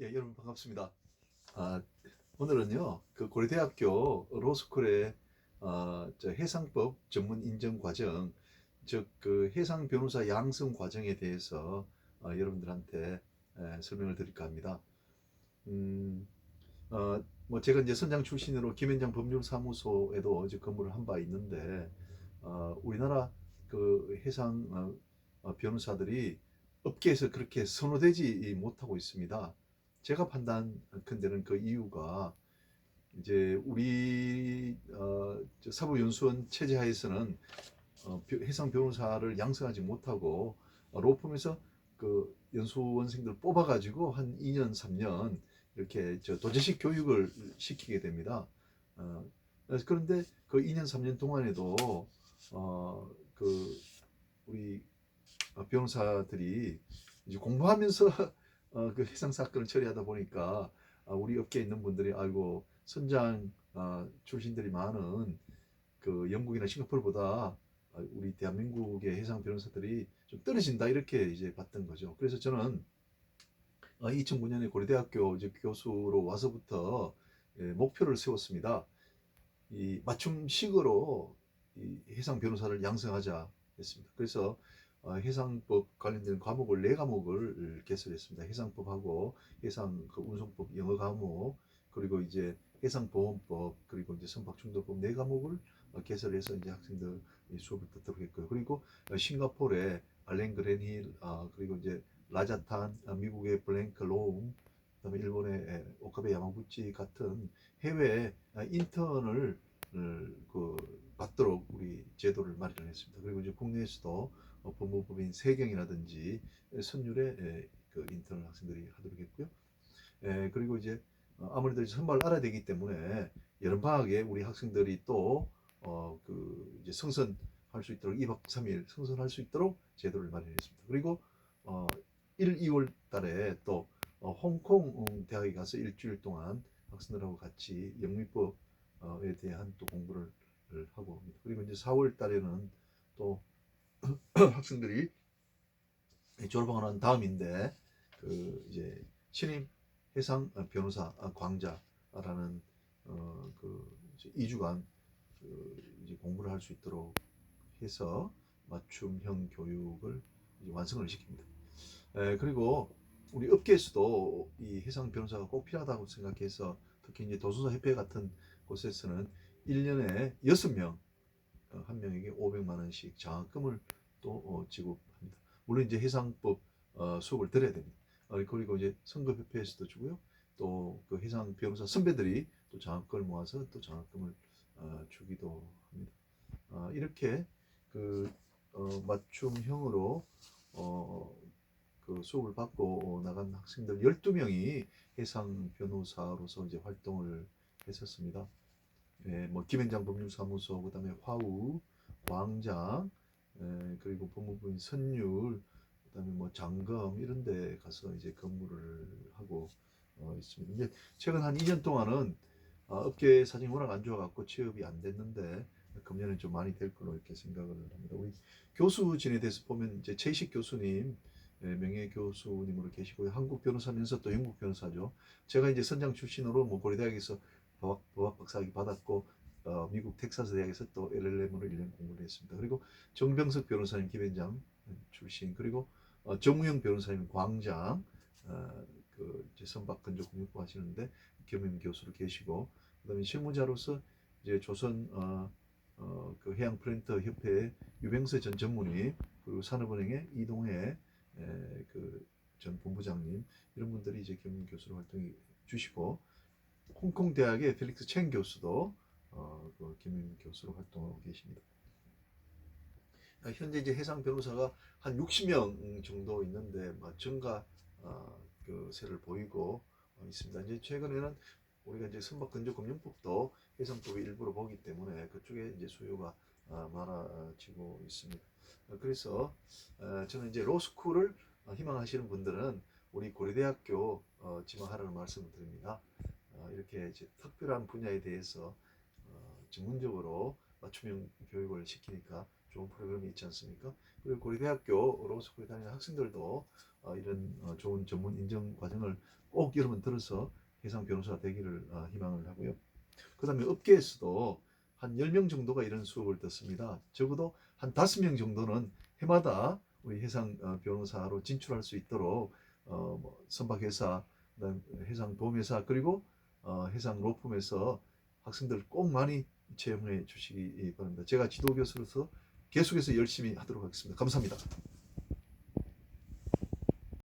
예, 여러분 반갑습니다. 아, 오늘은요, 그 고려대학교 로스쿨의 어, 저 해상법 전문 인정 과정, 즉 그 해상 변호사 양성 과정에 대해서 어, 여러분들한테 에, 설명을 드릴까 합니다. 음, 어, 뭐 제가 이제 선장 출신으로 김현장 법률사무소에도 이제 근무를 한 바 있는데, 어, 우리나라 그 해상 어, 어, 변호사들이 업계에서 그렇게 선호되지 못하고 있습니다. 제가 판단컨대는 그 이유가 이제 우리 어, 저 사법연수원 체제 하에서는 어, 벼- 해상 변호사를 양성하지 못하고 어, 로펌에서 그 연수원생들 뽑아가지고 한 2년 3년 이렇게 저 도제식 교육을 시키게 됩니다. 어, 그런데 그 2년 3년 동안에도 어, 그 우리 어, 변호사들이 이제 공부하면서 어, 그 해상 사건을 처리하다 보니까 아, 우리 업계에 있는 분들이 알고 선장 아, 출신들이 많은 그 영국이나 싱가포르보다 아, 우리 대한민국의 해상 변호사들이 좀 떨어진다 이렇게 이제 봤던 거죠. 그래서 저는 2009년에 고려대학교 이제 교수로 와서부터 예, 목표를 세웠습니다. 이 맞춤식으로 이 해상 변호사를 양성하자 했습니다. 그래서 어, 해상법 관련된 과목을 네 과목을 개설했습니다. 해상법하고 해상 그 운송법 영어 과목 그리고 이제 해상보험법 그리고 이제 선박중도법 네 과목을 어, 개설해서 이제 학생들 이 수업을 듣도록 했고요. 그리고 어, 싱가포르의 알렌 그랜힐 아, 그리고 이제 라자탄 아, 미국의 블랭크 롱 그다음에 일본의 에, 오카베 야마구치 같은 해외 아, 인턴을 을, 그 받도록 우리 제도를 마련했습니다. 그리고 이제 국내에서도 어, 법무법인 세경이라든지 선율의 에, 그 인턴 학생들이 하도록 했고요. 에, 그리고 이제 어, 아무래도 선발을 알아야 되기 때문에 여름 방학에 우리 학생들이 또 어, 그 이제 승선할 수 있도록 2박 3일 승선할 수 있도록 제도를 마련했습니다. 그리고 어, 1, 2월 달에 또 어, 홍콩 음, 대학에 가서 일주일 동안 학생들하고 같이 영미법에 대한 또 공부를 하고 합니다. 그리고 이제 4월 달에는 또 학생들이 졸업하고 난 다음인데 그 이제 신임 해상 변호사 광자라는 어 그 2주간 그 이제 공부를 할 수 있도록 해서 맞춤형 교육을 이제 완성을 시킵니다. 에, 그리고 우리 업계에서도 이 해상 변호사가 꼭 필요하다고 생각해서 특히 이제 도서사 협회 같은 곳에서는 1년에 6명 어, 한 명에게 500만 원씩 장학금을 또 어, 지급합니다. 물론 이제 해상법 어, 수업을 들어야 됩니다. 어, 그리고 이제 선거협회에서도 주고요. 또 그 해상 변호사 선배들이 또 장학금을 모아서 또 장학금을 어, 주기도 합니다. 아, 이렇게 그 어, 맞춤형으로 어, 그 수업을 받고 나간 학생들 12명이 해상 변호사로서 이제 활동을 했었습니다. 예, 뭐 김현장 법률사무소, 그다음에 화우, 광장, 예, 그리고 법무부인 선율, 그다음에 뭐 장검 이런 데 가서 이제 근무를 하고 어, 있습니다. 이제 최근 한 2년 동안은 어, 업계 사정이 워낙 안 좋아갖고 취업이 안 됐는데 금년은 좀 많이 될 거로 이렇게 생각을 합니다. 우리 교수진에 대해서 보면 이제 최식 교수님 예, 명예 교수님으로 계시고요. 한국 변호사면서 또 영국 변호사죠. 제가 이제 선장 출신으로 뭐 고려대학에서 법학, 박사학위 받았고 어, 미국 텍사스 대학에서 또 LLM으로 1년 공부를 했습니다. 그리고 정병석 변호사님 김현장 출신 그리고 어, 정우영 변호사님 광장 어, 그 이제 선박 건조 공유법 하시는데 겸임 교수로 계시고 그다음에 실무자로서 이제 조선 어, 어, 그 해양 프렌터 협회 유병서 전 전무님 그리고 산업은행의 이동해 그 전 본부장님 이런 분들이 이제 겸임 교수로 활동해 주시고 홍콩 대학의 펠릭스 첸 교수도 어, 그 겸임 교수로 활동하고 계십니다. 아, 현재 이제 해상 변호사가 한 60명 정도 있는데 뭐 증가 어, 그 세를 보이고 어, 있습니다. 이제 최근에는 우리가 이제 선박 근조 금융법도 해상법의 일부로 보기 때문에 그쪽에 이제 수요가 어, 많아지고 있습니다. 어, 그래서 어, 저는 이제 로스쿨을 어, 희망하시는 분들은 우리 고려대학교 어, 지망하라는 말씀을 드립니다. 어, 이렇게 특별한 분야에 대해서 어, 전문적으로 맞춤형 교육을 시키니까 좋은 프로그램이 있지 않습니까? 그리고 고려대학교 로스쿨에 다니는 학생들도 어, 이런 어, 좋은 전문 인정 과정을 꼭 여러분 들어서 해상 변호사 되기를 어, 희망을 하고요. 그 다음에 업계에서도 한 10명 정도가 이런 수업을 듣습니다. 적어도 한 5명 정도는 해마다 우리 해상 어, 변호사로 진출할 수 있도록 어, 뭐 선박회사, 해상 보험회사 그리고 어, 해상 로펌에서 학생들 꼭 많이 채용해 주시기 바랍니다. 제가 지도 교수로서 계속해서 열심히 하도록 하겠습니다. 감사합니다.